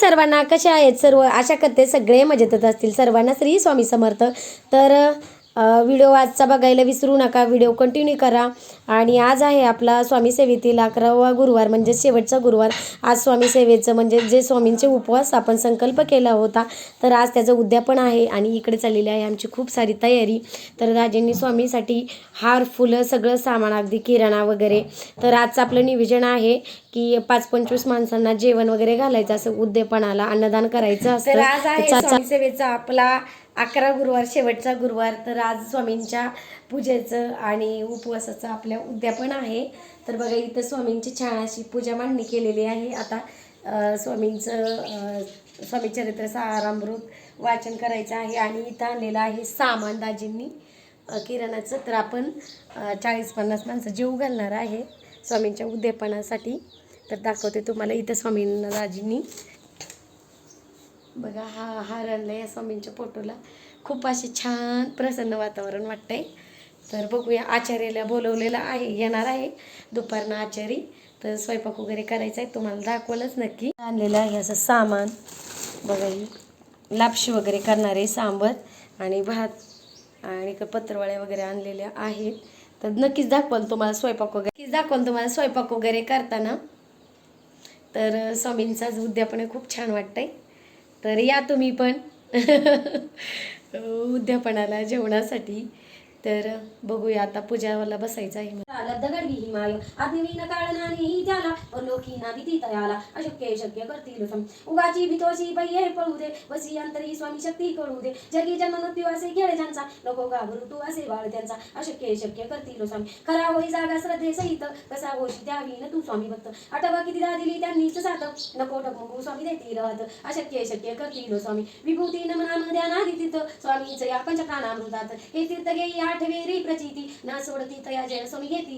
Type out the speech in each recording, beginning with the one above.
सर्वांना कशा आहेत सर्व? आशा करते सगळे मजेतच असतील. सर्वांना श्री स्वामी समर्थ. तर व्हिडिओ आजचा बघायला विसरू नका. व्हिडिओ कंटिन्यू करा. आणि आज आहे आपला स्वामी सेवेतील अकरावा गुरुवार म्हणजे शेवटचा गुरुवार. आज स्वामी सेवेचं म्हणजे जे स्वामींचे उपवास आपण संकल्प केला होता तर आज त्याचं उद्यापन आहे आणि इकडे चाललेली आहे आमची खूप सारी तयारी. तर राजेंनी स्वामीसाठी हार फुलं सगळं सामान अगदी किराणा वगैरे. तर आजचं आपलं नियोजन आहे की पाच पंचवीस माणसांना जेवण वगैरे घालायचं असं उद्यापनाला अन्नदान करायचं असतं. तर आज आहे त्याचा- स्वामी सेवेचा आपला अकरा गुरुवार शेवटचा गुरुवार तर आज स्वामींच्या पूजेचं आणि उपवासाचं आपल्या उद्यापन आहे. तर बघा इथं स्वामींची छान अशी पूजा मांडणी केलेली आहे. आता स्वामींचं स्वामी चरित्र सारामृत वाचन करायचं आहे आणि इथं आणलेलं आहे सामान दाजींनी. किराणाचं तर आपण चाळीस पन्नास माणसं जीव घालणार आहे स्वामींच्या उद्यापनासाठी. तर दाखवते तुम्हाला इथं स्वामींना दाजींनी. बघा हा हार आणला या स्वामींच्या फोटोला खूप असे छान प्रसन्न वातावरण वाटतंय. तर बघूया आचार्याला बोलवलेलं आहे येणार आहे. दुपारनं आचारी. तर स्वयंपाक वगैरे करायचा आहे तुम्हाला दाखवलंच नक्की. आणलेलं आहे असं सामान. बघा ही लापशी वगैरे करणारे सांबर आणि भात आणि इकडं पत्रवळ्या वगैरे आणलेल्या आहेत. तर नक्कीच दाखवाल तुम्हाला स्वयंपाक वगैरे. नक्कीच दाखवाल तुम्हाला स्वयंपाक वगैरे करताना. तर स्वामींचा आज उद्यापन खूप छान वाटतंय. तर या तुम्ही पण. उद्यापनाला जेवणासाठी. तर बघूया आता पूजावाला बसायचं आहे आला दगड विही माय. अग्निवीन काळनानी त्याला परलोकी ना भीती तयाला. अशक्य शक्य करतील सम. उगाची भीतोशी बाह्य पळू दे. वसी अंतरी स्वामी शक्ती कळू दे. जगी जन्म मृत्यू असे खेळ त्यांचा नको घाबरू तू असे बाळ त्यांचा. अशक्य शक्य करतील स्वामी खरा होई जागा श्रद्धे सहित. कसा होशी द्यावी न तू स्वामी भक्त. आठवा किती दा दिली त्यांनीच सात नको टकमकू स्वामी देतील हात अशक्य शक्य करतील स्वामी. विभूती नमनाम ध्यानादी तीर्थ स्वामीच या पंचप्राणामृतात. हे तीर्थ घेई आठवेरी प्रचिती. ना सोडती तया जय स्वामी घेतील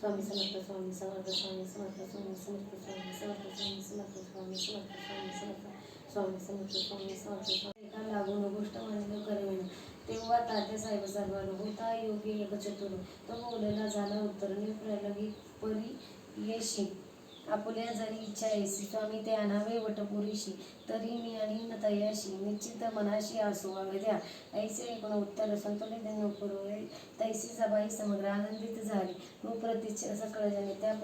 स्वामी समर्थ स्वामी समर्थ स्वामी समर्थ स्वामी समर्थ स्वामी समर्थ स्वामी समर्थ स्वामी समर्थ स्वामी समर्थ स्वामी समर्थ स्वामी एका लागून गोष्ट मानलं करे तेव्हा तात्या साहेब सर्वांना होता योगी एक चतुर तो बोलला झाला उत्तर निप्रलगी परी येशी आपुल्या जरी इच्छा येसी स्वामी ते अनावे वटपुरीशी तरी मी आणि न तयाशी निश्चित मनाशी असो द्या. ऐसे एकूण उत्तर संतुलित न तैसी सबाई समग्र आनंदित झाली. रूप्रतीच सकळ जने त्या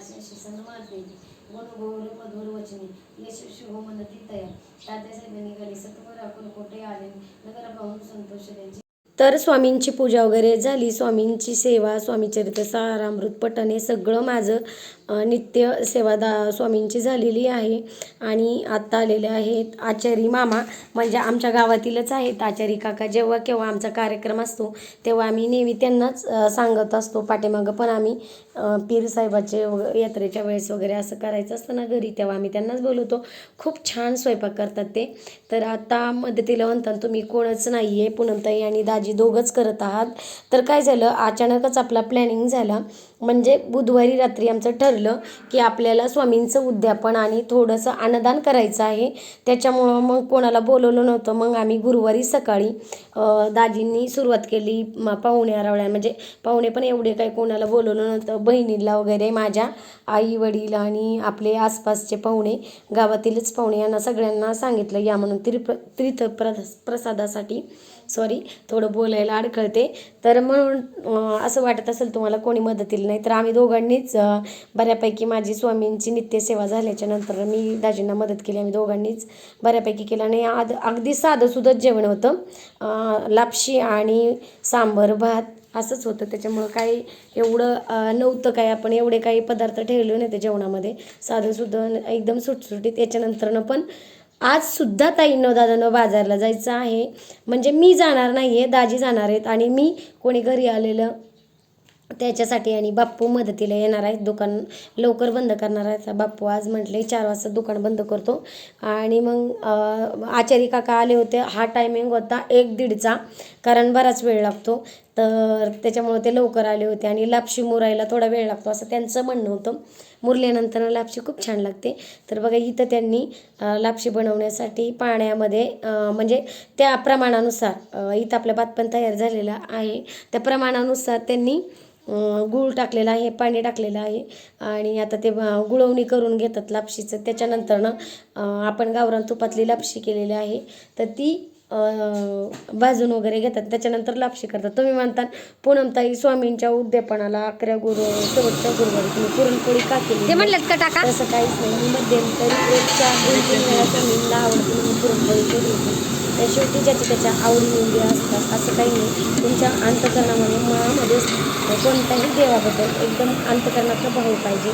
सन्मान देवी गुण गौर मधुर वचने यश हो मनती तया. तात्यासाहेब निघाले सत्वर आपण कोठे आले? नगर पाहून संतोष त्यांची तर स्वामींची पूजा वगैरे झाली. स्वामींची सेवा स्वामी चरित्र सारामृत पठण हे सगळं माझं नित्य सेवा दा स्वामींची झालेली आहे. आणि आत्ता आलेले आहेत आचारी मामा. म्हणजे आमच्या गावातीलच आहेत आचारी काका. जेव्हा केव्हा आमचा कार्यक्रम असतो तेव्हा आम्ही नेहमी त्यांनाच सांगत असतो. पाठीमागं पण आम्ही पीर साहेबाचे यात्रेच्या वेळेस वगैरे असं करायचं असतं ना घरी तेव्हा आम्ही त्यांनाच बोलवतो. खूप छान स्वयंपाक करतात ते. तर आता मदतीला म्हणतात तुम्ही कोणच नाही आहे पूनमताई आणि दाजी दोघंच करत आहात. तर काय झालं? अचानकच आपला प्लॅनिंग झाला. म्हणजे बुधवारी रात्री आमचं ठरलं की आपल्याला स्वामींचं उद्यापन आणि थोडंसं अन्नदान करायचं आहे. त्याच्यामुळं मग कोणाला बोलवलं नव्हतं. मग आम्ही गुरुवारी सकाळी दाजींनी सुरुवात केली पाहुणे आरावळ्या. म्हणजे पाहुणे पण एवढे काही कोणाला बोलवलं नव्हतं. बहिणीला वगैरे माझ्या आई वडील आणि आपले आसपासचे पाहुणे गावातीलच पाहुणे यांना सगळ्यांना सांगितलं. या म्हणून तीर्थ तीर्थ प्र प्रसादासाठी सॉरी थोडं बोलायला अडखळते. तर म्हणून असं वाटत असेल तुम्हाला कोणी मदतीला नाही तर आम्ही दोघांनीच बऱ्यापैकी माझी स्वामींची नित्यसेवा झाल्याच्यानंतर मी दाजींना मदत केली. आम्ही दोघांनीच बऱ्यापैकी केलं आणि आद अगदी साधंसुधंच जेवण होतं. लापशी आणि सांबर भात असंच होतं. त्याच्यामुळं काही एवढं नव्हतं काय आपण एवढे काही पदार्थ ठेवले नाही त्या जेवणामध्ये. साधंसुद्धा एकदम सुटसुटीत. याच्यानंतरनं पण आज सुद्धा ताईंनो दादानं बाजारला जायचं आहे. म्हणजे मी जाणार नाही आहे दाजी जाणार आहेत आणि मी कोणी घरी आलेलं त्याच्यासाठी आणि बाप्पू मदतीला येणार आहेत. दुकान लवकर बंद करणार आहेत. बाप्पू आज म्हटले चार वाजता दुकान बंद करतो. आणि मग आचारी काका आले होते. हा टायमिंग होता एक दीडचा कारण बराच वेळ लागतो. तर त्याच्यामुळे ते लवकर आले होते आणि लापशी मुरायला थोडा वेळ लागतो असं त्यांचं म्हणणं होतं. मुरल्यानंतर लापशी खूप छान लागते. तर बघा इथं त्यांनी लापशी बनवण्यासाठी पाण्यामध्ये म्हणजे त्या प्रमाणानुसार इथं आपला भात पण तयार झालेला आहे. त्या प्रमाणानुसार त्यांनी गूळ टाकलेला आहे पाणी टाकलेलं आहे आणि आता ते गुळवणी करून घेतात लापशीचं. त्याच्यानंतरनं आपण गावरान तुपातली लापशी केलेली आहे. तर ती भाजून वगैरे घेतात. त्याच्यानंतर लापशी करतात. तुम्ही म्हणता पूनमताई स्वामींच्या उद्यापनाला अकरा गुरु शेवटच्या गुरुवारी तुम्ही पुरणपोळी का केली ते म्हणलेत का टाका? तसं काहीच नाही. मी मध्यंतरी एक चार दोन तीन वेळा स्वामींना आवडते म्हणून पुरणपोळी केली होती. तर शेवटी ज्याच्या त्याच्या आवडी निवडी असतात असं काही नाही. तुमच्या अंतकरणामध्ये मनामध्ये कोणत्याही देवाबद्दल एकदम अंतकरणातलं भाव पाहिजे.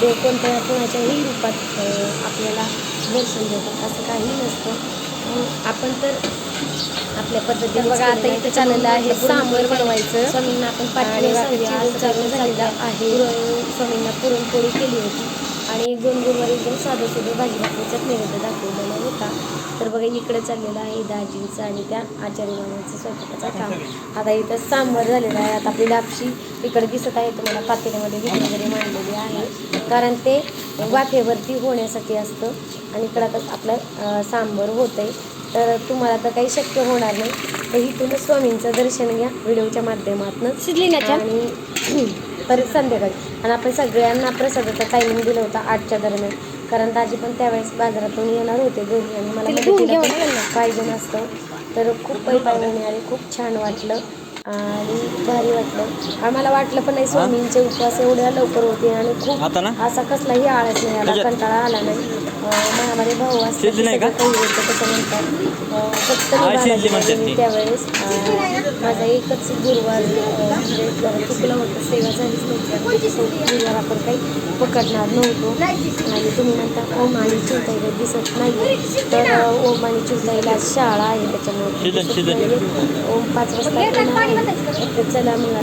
देव कोणत्या कोणाच्याही रूपात आपल्याला दर्शन देतात असं काही नसतं. आपण तर आपल्या पद्धतीने बघा, आता इथं चाललेलं आहे सांबर बनवायचं. स्वामींना आपण चालू झालेलं आहे. स्वामींना पुरणपोळी केली होती. आणि दोन गुरुवारी एकदम साधं सुधं भाजी भाकरीचाच नैवेद्य दाखवलेला होता. तर बघा इकडे चाललेलं आहे दाजींचं आणि त्या आचार्य मामाचं स्वयंपाकाचं काम. आता इथं सांबर झालेलं आहे. आता आपली लापशी इकडे दिसत आहे. तुम्हाला पातेल्यामध्ये वगैरे मांडलेली आहे. कारण ते वाफेवरती होण्यासाठी असतं. आणि इकडं आता आपलं सांबर होतं आहे तर तुम्हाला तर काही शक्य होणार नाही. तर इथूनच स्वामींचं दर्शन घ्या व्हिडिओच्या माध्यमातून. शिजली ना छान? आणि परत संध्याकाळी. आणि आपण सगळ्यांना प्रसादाचा टायमिंग दिला होता आठच्या दरम्यान. कारण दाजी पण त्यावेळेस बाजारातून येणार होते घरी आणि मला पाहिजे नसतं. तर खूप पै पाय आले खूप छान वाटलं. आणि भारी वाटलं. आम्हाला वाटलं पण नाही स्वामींचे उपवास एवढ्या लवकर होते आणि खूप आता ना? असा कसलाही आळस नाही आला कंटाळा आला नाही. माझ्यामध्ये भाऊ असले शिजली नाही का? फक्त बालाजीला म्हणतात गेली ती. त्यावेळेस माझा एकच गुरुवार म्हणजे चुकलं होतं सेवा झालीच नव्हती गुरुवार आपण काही पकडणार नव्हतो आणि तुम्ही म्हणता ओम आणि चिंताईला दिसत नाही तर ओम आणि चिंताईला शाळा आहे त्याच्यामुळे. ओम पाच वाजता चला मग